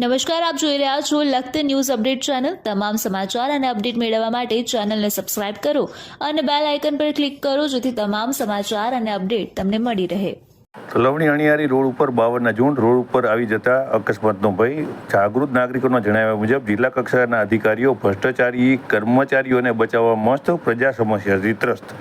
નમસ્કાર, આપ જોઈ રહ્યા છો લખત ન્યૂઝ અપડેટ ચેનલ. તમામ સમાચાર અને અપડેટ મેળવવા માટે ચેનલને સબસ્ક્રાઇબ કરો અને બેલ આઇકન પર ક્લિક કરો જેથી તમામ સમાચાર અને અપડેટ તમને મળી રહે. લવણી અણિયારી રોડ ઉપર બાવનના જૂન રોડ ઉપર આવી જતા અકસ્માતનો ભય જાગૃત નાગરિકોના જણાવ્યા મુજબ જિલ્લા કક્ષાના અધિકારીઓ, ભ્રષ્ટાચારી કર્મચારીઓને બચાવવા મસ્ત પ્રજા સમસ્યાથી ત્રસ્ત.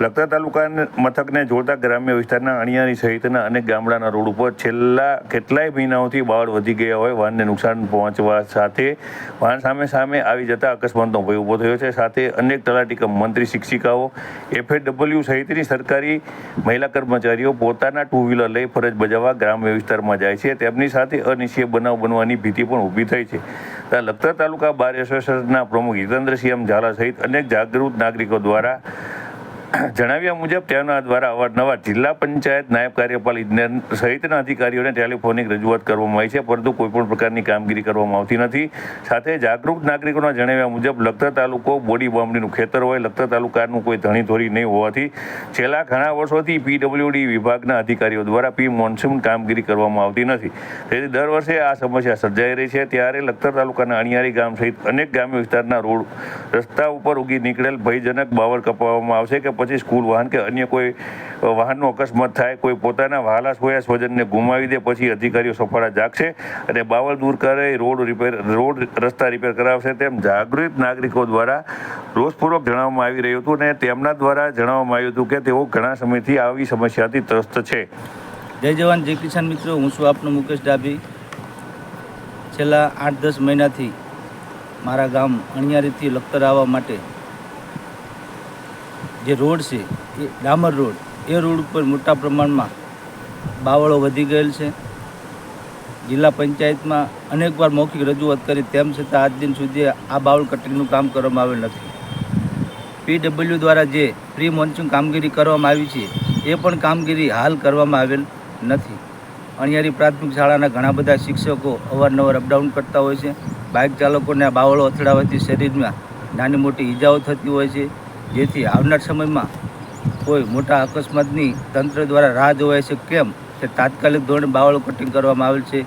લખતર તાલુકા મથકને જોડતા ગ્રામ્ય વિસ્તારના અણિયારી સહિતના અનેક ગામડાના રોડ ઉપર છેલ્લા કેટલાય મહિનાઓથી બાળ વધી ગયા હોય, વાહનને નુકસાન પહોંચવા સાથે વાહન સામે સામે આવી જતા અકસ્માતનો ભય ઊભો થયો છે. સાથે અનેક તલાટી કમ મંત્રી, શિક્ષિકાઓ, એફએડબલ્યુ સહિતની સરકારી મહિલા કર્મચારીઓ પોતાના ટુ વ્હીલર લઈ ફરજ બજાવવા ગ્રામ્ય વિસ્તારમાં જાય છે. તેમની સાથે અનિશ્ચય બનાવ બનવાની ભીતિ પણ ઊભી થઈ છે. લખતર તાલુકા બાર એસોસિએશનના પ્રમુખ હિતેન્દ્રસિંહ ઝાલા સહિત અનેક જાગૃત નાગરિકો દ્વારા જણાવ્યા મુજબ તેમના દ્વારા અવારનવાર જિલ્લા પંચાયત, નાયબ કાર્યપાલ ઇજનેર સહિતના અધિકારીઓને ટેલિફોનિક રજૂઆત કરવામાં આવી છે, પરંતુ કોઈપણ પ્રકારની કામગીરી કરવામાં આવતી નથી. સાથે જાગૃત નાગરિકોના જણાવ્યા મુજબ, લખતર તાલુકો બોડી બોમ્બડીનું ખેતર હોય, લખતર તાલુકાનું કોઈ ધણી ધોરી નહીં હોવાથી છેલ્લા ઘણા વર્ષોથી પીડબ્લ્યુડી વિભાગના અધિકારીઓ દ્વારા પી મોન્સૂન કામગીરી કરવામાં આવતી નથી. તેથી દર વર્ષે આ સમસ્યા સર્જાઈ રહી છે. ત્યારે લખતર તાલુકાના અણિયારી ગામ સહિત અનેક ગ્રામ્ય વિસ્તારના રોડ રસ્તા ઉપર ઉગી નીકળેલ ભયજનક બાવળ કપાવવામાં આવશે કે પછી સ્કૂલ વાહન કે અન્ય કોઈ વાહનનો અકસ્માત થાય, કોઈ પોતાના વહાલા સોયા સ્વજનને ગુમાવી દે, પછી અધિકારીઓ સફળા જાગશે અને બાવલ દૂર કરે, રોડ રિપેર, રોડ રસ્તા રિપેર કરાવશે તેમ જાગૃત નાગરિકો દ્વારા રોષપૂર્વક જણાવવામાં આવી રહ્યું હતું અને તેમના દ્વારા જણાવવામાં આવ્યું હતું કે તેઓ ઘણા સમયથી આવી સમસ્યાથી ત્રસ્ત છે. જય જવાન, જય કિસાન મિત્રો. હું છું આપનો મુકેશ ડાભી. છેલ્લા આઠ દસ મહિનાથી મારા ગામ અણિયારીથી લખતર આવવા માટે જે રોડ છે, એ ડામર રોડ, એ રોડ ઉપર મોટા પ્રમાણમાં બાવળો વધી ગયેલ છે. જિલ્લા પંચાયતમાં અનેકવાર મૌખિક રજૂઆત કરી, તેમ છતાં આજ દિન સુધી આ બાવળ કટિંગનું કામ કરવામાં આવેલ નથી. પીડબ્લ્યુ દ્વારા જે પ્રી મોન્સૂન કામગીરી કરવામાં આવી છે, એ પણ કામગીરી હાલ કરવામાં આવેલ નથી. અણિયારી પ્રાથમિક શાળાના ઘણા બધા શિક્ષકો અવારનવાર અપડાઉન કરતા હોય છે. બાઇક ચાલકોને આ બાવળો અથડાવાથી શરીરમાં નાની મોટી ઈજાઓ થતી હોય છે. જેથી આવનાર સમયમાં કોઈ મોટા અકસ્માતની તંત્ર દ્વારા રાહ જોવાય છે. કેમ કે તાત્કાલિક ધોરણે બાવળ કટિંગ કરવામાં આવેલ છે.